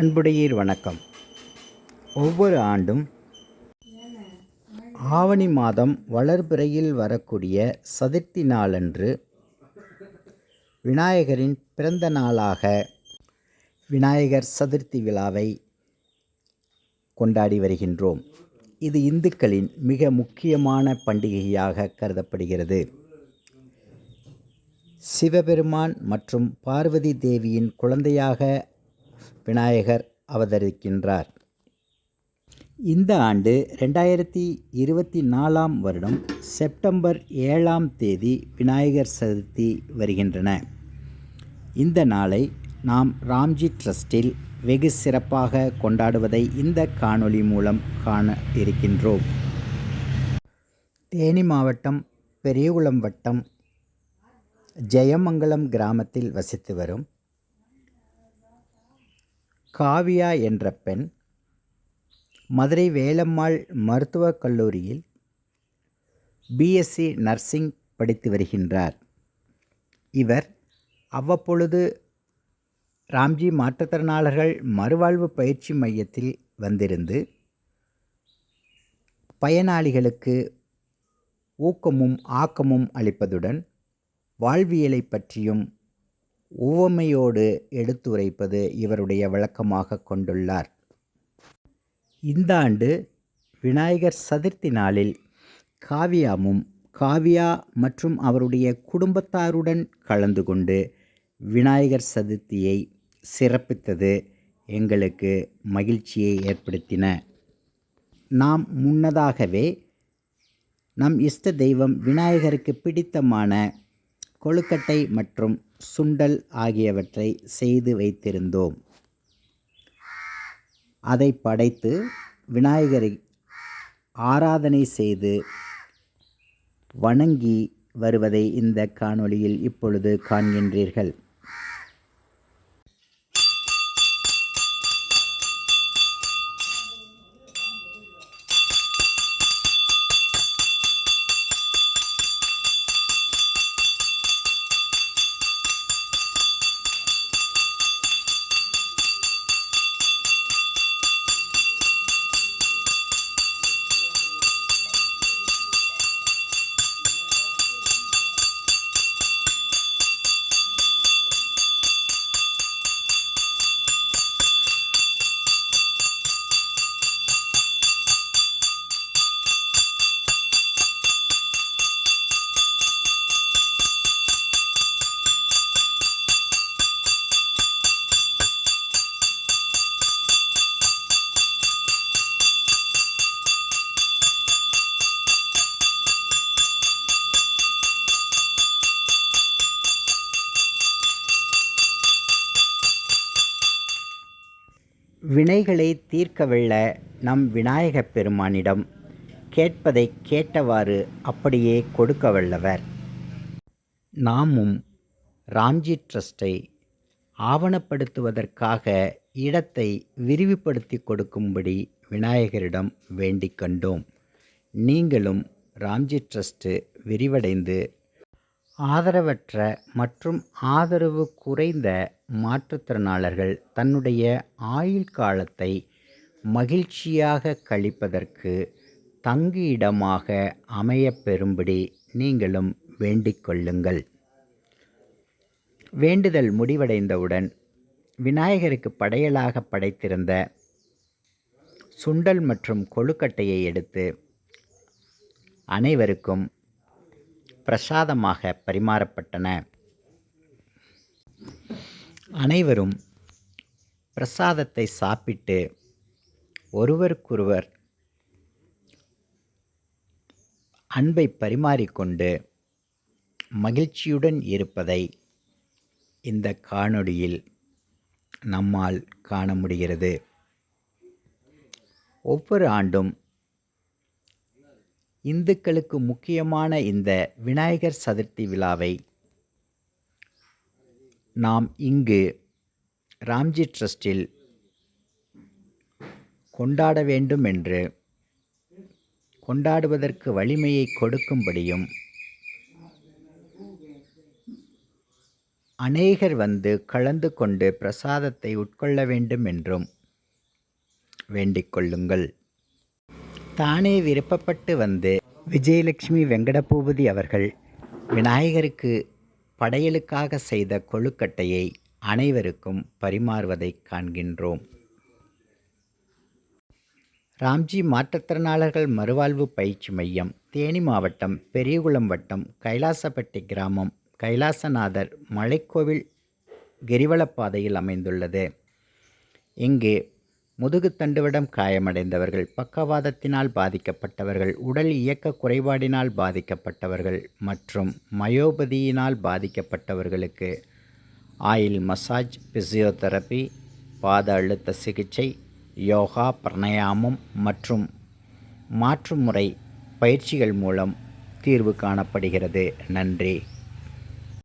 அன்புடையீர் வணக்கம். ஒவ்வொரு ஆண்டும் ஆவணி மாதம் வளர்பிறையில் வரக்கூடிய சதுர்த்தி நாளன்று விநாயகரின் பிறந்த நாளாக விநாயகர் சதுர்த்தி விழாவை கொண்டாடி வருகின்றோம். இது இந்துக்களின் மிக முக்கியமான பண்டிகையாக கருதப்படுகிறது. சிவபெருமான் மற்றும் பார்வதி தேவியின் குழந்தையாக விநாயகர் அவதரிக்கின்றார். இந்த ஆண்டு ரெண்டாயிரத்தி இருபத்தி நாலாம் வருடம் செப்டம்பர் ஏழாம் தேதி விநாயகர் சதுர்த்தி வருகின்றன. இந்த நாளை நாம் ராம்ஜி ட்ரஸ்டில் வெகு சிறப்பாக கொண்டாடுவதை இந்த காணொளி மூலம் காண இருக்கின்றோம். தேனி மாவட்டம் பெரியகுளம் வட்டம் ஜெயமங்கலம் கிராமத்தில் வசித்து வரும் காவியா என்ற பெண் மதுரை வேலம்மாள் மருத்துவக் கல்லூரியில் பிஎஸ்சி நர்சிங் படித்து வருகின்றார். இவர் அவ்வப்பொழுது ராம்ஜி மாற்றுத்திறனாளர்கள் மறுவாழ்வு பயிற்சி மையத்தில் வந்திருந்து பயனாளிகளுக்கு ஊக்கமும் ஆக்கமும் அளிப்பதுடன் வாழ்வியலை பற்றியும் உவமையோடு எடுத்துரைப்பது இவருடைய வழக்கமாக கொண்டுள்ளார். இந்த ஆண்டு விநாயகர் சதுர்த்தி நாளில் காவியாமும் காவியா மற்றும் அவருடைய குடும்பத்தாருடன் கலந்து கொண்டு விநாயகர் சதுர்த்தியை சிறப்பித்தது எங்களுக்கு மகிழ்ச்சியை ஏற்படுத்தின. நாம் முன்னதாகவே நம் இஷ்ட தெய்வம் விநாயகருக்கு பிடித்தமான கொழுக்கட்டை மற்றும் சுண்டல் ஆகியவற்றை செய்து வைத்திருந்தோம். அதை படைத்து விநாயகரை ஆராதனை செய்து வணங்கி வருவதை இந்த காணொளியில் இப்பொழுது காண்கின்றீர்கள். வினைகளை தீர்க்கவல்ல நம் விநாயகப் பெருமானிடம் கேட்பதை கேட்டவாறு அப்படியே கொடுக்க வல்லவர். நாமும் ராம்ஜி ட்ரஸ்டை ஆவணப்படுத்துவதற்காக இடத்தை விரிவுபடுத்தி கொடுக்கும்படி விநாயகரிடம் வேண்டிக் கண்டோம். நீங்களும் ராம்ஜி ட்ரஸ்ட்டு விரிவடைந்து ஆதரவற்ற மற்றும் ஆதரவு குறைந்த மாற்றுத்திறனாளர்கள் தன்னுடைய ஆயுள் காலத்தை மகிழ்ச்சியாக கழிப்பதற்கு தங்கு இடமாக அமையப் பெறும்படி நீங்களும் வேண்டிக் கொள்ளுங்கள். வேண்டுதல் முடிவடைந்தவுடன் விநாயகருக்கு படையலாக படைத்திருந்த சுண்டல் மற்றும் கொழுக்கட்டையை எடுத்து அனைவருக்கும் பிரசாதமாக பரிமாறப்பட்டன. அனைவரும் பிரசாதத்தை சாப்பிட்டு ஒருவருக்கொருவர் அன்பை பரிமாறிக்கொண்டு மகிழ்ச்சியுடன் இருப்பதை இந்த காணொளியில் நம்மால் காண முடிகிறது. ஒவ்வொரு ஆண்டும் இந்துக்களுக்கு முக்கியமான இந்த விநாயகர் சதுர்த்தி விழாவை நாம் இங்கு ராம்ஜி ட்ரஸ்டில் கொண்டாட வேண்டும் என்று கொண்டாடுவதற்கு வலிமையை கொடுக்கும்படியும் அநேகர் வந்து கலந்து கொண்டு பிரசாதத்தை உட்கொள்ள வேண்டும் என்றும் வேண்டிக் கொள்ளுங்கள். தானே விருப்பப்பட்டு வந்து விஜயலட்சுமி வெங்கடபூபதி அவர்கள் விநாயகருக்கு படையலுக்காக செய்த கொழுக்கட்டையை அனைவருக்கும் பரிமாறுவதைக் காண்கின்றோம். ராம்ஜி மாற்றுத்திறனாளர்கள் மறுவாழ்வு பயிற்சி மையம் தேனி மாவட்டம் பெரியகுளம் வட்டம் கைலாசப்பட்டி கிராமம் கைலாசநாதர் மலைக்கோவில் கிரிவலப்பாதையில் அமைந்துள்ளது. இங்கு முதுகுத்தண்டுவிடம் காயமடைந்தவர்கள் பக்கவாதத்தினால் பாதிக்கப்பட்டவர்கள் உடல் இயக்க குறைபாடினால் பாதிக்கப்பட்டவர்கள் மற்றும் மயோபதியினால் பாதிக்கப்பட்டவர்களுக்கு ஆயில் மசாஜ் பிசியோதெரப்பி பாத அழுத்த சிகிச்சை யோகா பிரணயாமம் மற்றும் மாற்றுமுறை பயிற்சிகள் மூலம் தீர்வு காணப்படுகிறது. நன்றி.